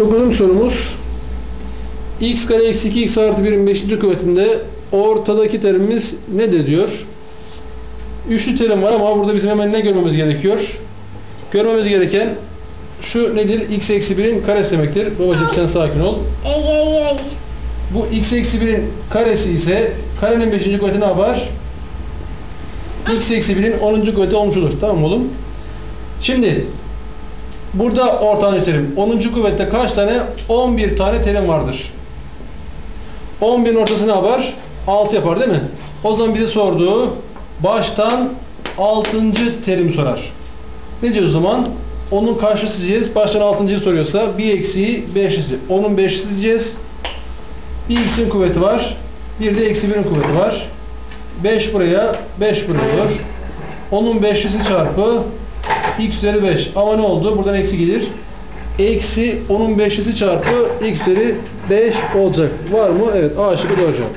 Dokuzuncu sorumuz. x kare eksi 2x artı 1'in 5. kuvvetinde ortadaki terimimiz nedir diyor. Üçlü terim var ama burada bizim hemen ne görmemiz gerekiyor? Görmemiz gereken şu nedir? x eksi 1'in karesi demektir. Babacığım sen sakin ol. Bu x eksi 1'in karesi ise karenin 5. kuvveti ne yapar? x eksi 1'in 10. kuvveti olmuş olur. Tamam oğlum? Şimdi burada ortancı terim. 10. kuvvette kaç tane? 11 tane terim vardır. 11'in ortası ne yapar? 6 yapar değil mi? O zaman bize sorduğu baştan 6. terim sorar. Ne diyoruz o zaman? Onun karşısı diyeceğiz. Baştan 6.yı soruyorsa bir eksiği 5'lisi. Onun 5'lisi diyeceğiz. Bir x'in kuvveti var. Bir de eksi 1'in kuvveti var. 5 buraya, 5 buraya olur. Onun 5'lisi çarpı x üzeri 5. Ama ne oldu? Buradan eksi gelir. Eksi onun 5'lisi çarpı x üzeri 5 olacak. Var mı? Evet. A şıkkı doğru cevap.